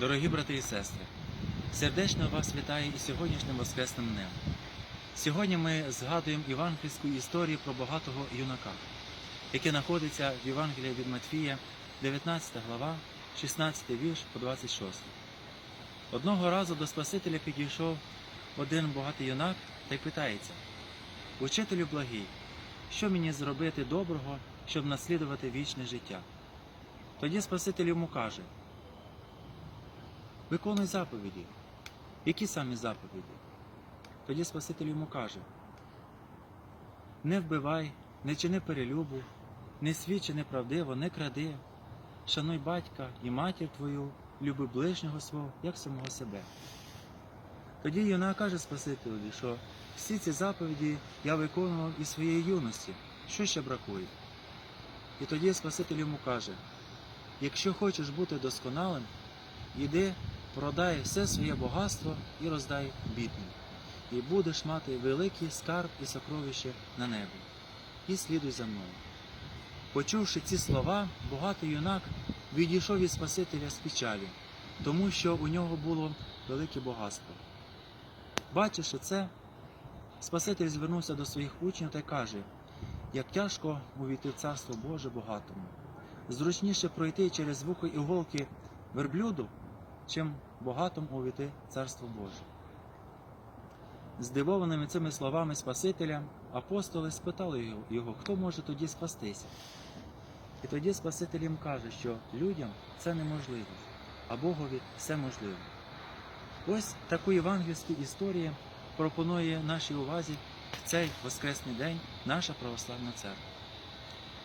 Дорогі брати і сестри, сердечно вас вітаю і сьогоднішнім Воскресним днем. Сьогодні ми згадуємо євангельську історію про багатого юнака, яке знаходиться в Євангелії від Матфія, 19 глава, 16 вірш по 26. Одного разу до Спасителя підійшов один багатий юнак та й питається: Учителю благий, що мені зробити доброго, щоб наслідувати вічне життя? Тоді Спаситель йому каже: Виконуй заповіді. Які самі заповіді? Тоді Спаситель йому каже: Не вбивай, не чини перелюбу, не свідчи неправдиво, не кради, шануй батька і матір твою, люби ближнього свого, як самого себе. Тоді юнак каже Спасителю, що всі ці заповіді я виконував із своєї юності. Що ще бракує? І тоді Спаситель йому каже: якщо хочеш бути досконалим, іди, продай все своє багатство і роздай бідним, і будеш мати великий скарб і сокровище на небі. І слідуй за мною. Почувши ці слова, багатий юнак відійшов від Спасителя з печалі, тому що у нього було велике багатство. Бачивши це, Спаситель звернувся до своїх учнів та каже, як тяжко увійти в Царство Боже багатому. Зручніше пройти через вухо іголки верблюду, чим багатому увійти Царство Боже. Здивованими цими словами Спасителя, апостоли спитали його, хто може тоді спастися. І тоді Спаситель їм каже, що людям це неможливо, а Богові все можливо. Ось таку євангельську історію пропонує нашій увазі в цей Воскресний день наша православна церква.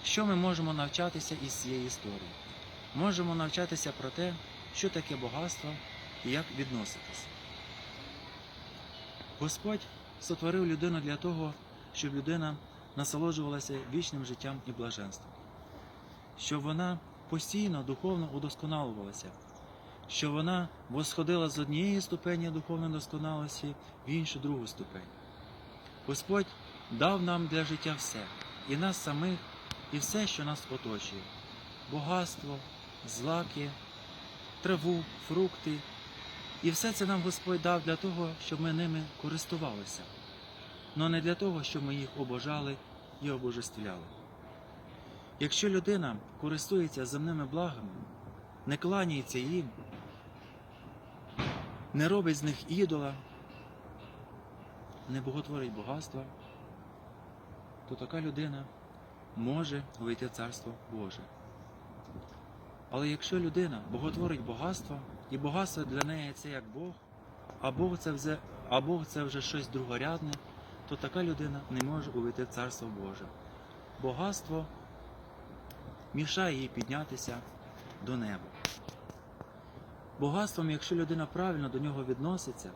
Що ми можемо навчатися із цієї історії? Можемо навчатися про те, що таке багатство і як відноситись. Господь сотворив людину для того, щоб людина насолоджувалася вічним життям і блаженством, щоб вона постійно духовно удосконалювалася, щоб вона восходила з однієї ступені духовної досконалості в іншу другу ступень. Господь дав нам для життя все, і нас самих, і все, що нас оточує: багатство, злаки, траву, фрукти. І все це нам Господь дав для того, щоб ми ними користувалися, але не для того, щоб ми їх обожали і обожествляли. Якщо людина користується земними благами, не кланяється їм, не робить з них ідола, не боготворить багатства, то така людина може вийти в Царство Боже. Але якщо людина боготворить багатство, і багатство для неї це як Бог, а Бог це вже, а Бог це вже щось другорядне, то така людина не може увійти в Царство Боже. Багатство мішає їй піднятися до неба. Багатством, якщо людина правильно до нього відноситься,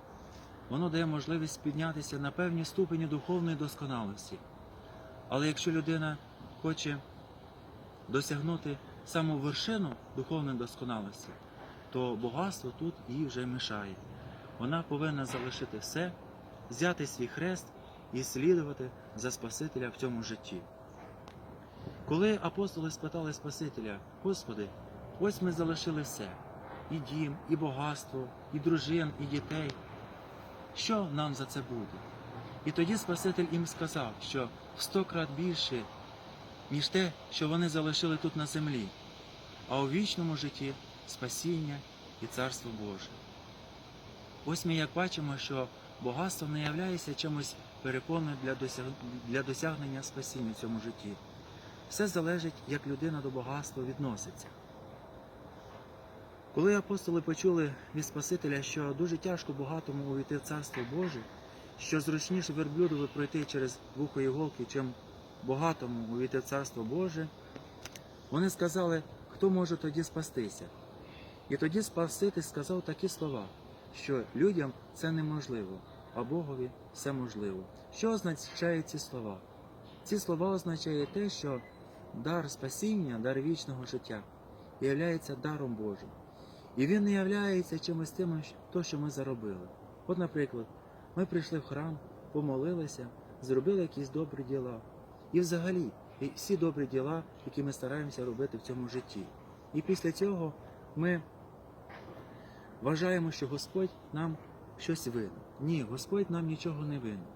воно дає можливість піднятися на певні ступені духовної досконалості. Але якщо людина хоче досягнути саму вершину духовної досконалості, то багатство тут їй вже мішає. Вона повинна залишити все, взяти свій хрест і слідувати за Спасителя в цьому житті. Коли апостоли спитали Спасителя, Господи, ось ми залишили все і дім, і багатство, і дружин, і дітей. Що нам за це буде? І тоді Спаситель їм сказав, що в сто крат більше, ніж те, що вони залишили тут на землі, а у вічному житті спасіння і Царство Боже. Ось ми як бачимо, що багатство не являється чимось перепоною для, для досягнення спасіння в цьому житті. Все залежить, як людина до багатства відноситься. Коли апостоли почули від Спасителя, що дуже тяжко багатому увійти в Царство Боже, що зручніше верблюдові пройти через вухо іголки, чим багатому увійти в Царство Боже, вони сказали, хто може тоді спастися. І тоді Спаситель сказав такі слова, що людям це неможливо, а Богові все можливо. Що означають ці слова? Ці слова означають те, що дар спасіння, дар вічного життя являється даром Божим. І він не являється чимось тим, то, що ми заробили. От, наприклад, ми прийшли в храм, помолилися, зробили якісь добрі діла. І взагалі, і всі добрі діла, які ми стараємося робити в цьому житті. І після цього ми вважаємо, що Господь нам щось винен. Ні, Господь нам нічого не винен.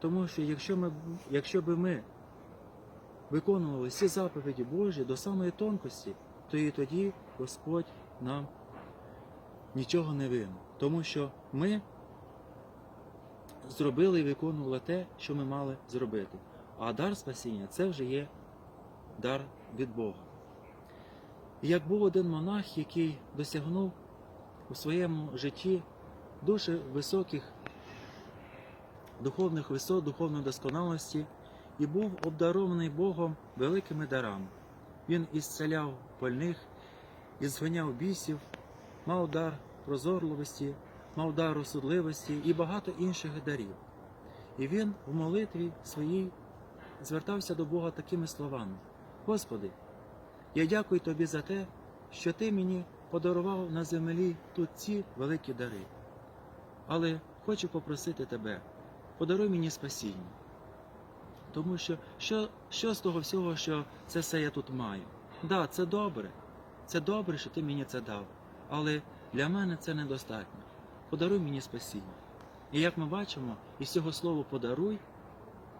Тому що якщо, ми, якщо би ми виконували всі заповіді Божі до самої тонкості, то і тоді Господь нам нічого не винен. Тому що ми зробили і виконували те, що ми мали зробити. А дар спасіння це вже є дар від Бога. І як був один монах, який досягнув у своєму житті дуже високих духовних висот, духовної досконалості і був обдарований Богом великими дарами. Він ісцеляв больних, ізганяв бісів, мав дар прозорливості, мав дар розсудливості і багато інших дарів. І він в молитві своїй звертався до Бога такими словами: Господи, я дякую Тобі за те, що Ти мені подарував на землі тут ці великі дари. Але хочу попросити Тебе, подаруй мені спасіння. Тому що що, що з того всього, що це все я тут маю? Да, це добре. Це добре, що ти мені це дав. Але для мене це недостатньо. Подаруй мені спасіння. І як ми бачимо, із цього слова подаруй,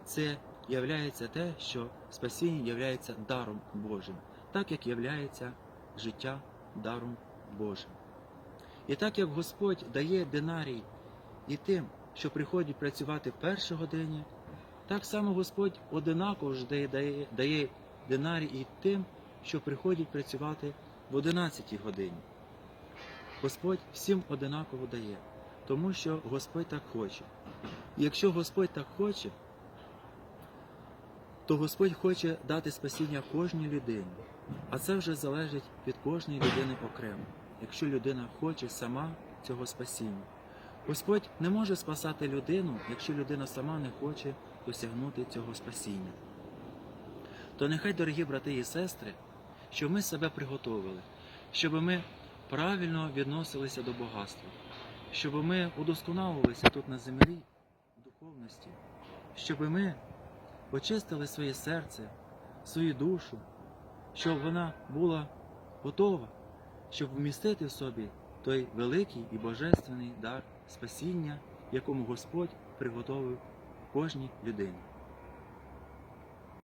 це являється те, що спасіння являється даром Божим, так як являється життя даром Божим. І так як Господь дає динарій і тим, що приходять працювати в першій годині, так само Господь одинаково ж дає, дає, дає динарій і тим, що приходять працювати в 11 годині. Господь всім одинаково дає, тому що Господь так хоче. І якщо Господь так хоче, то Господь хоче дати спасіння кожній людині. А це вже залежить від кожної людини окремо, якщо людина хоче сама цього спасіння. Господь не може спасати людину, якщо людина сама не хоче досягнути цього спасіння. То нехай, дорогі брати і сестри, щоб ми себе приготовили, щоб ми правильно відносилися до багатства, щоб ми удосконалювалися тут на землі, в духовності, щоб ми очистили своє серце, свою душу, щоб вона була готова, щоб вмістити в собі той великий і божественний дар спасіння, якому Господь приготовив кожній людині.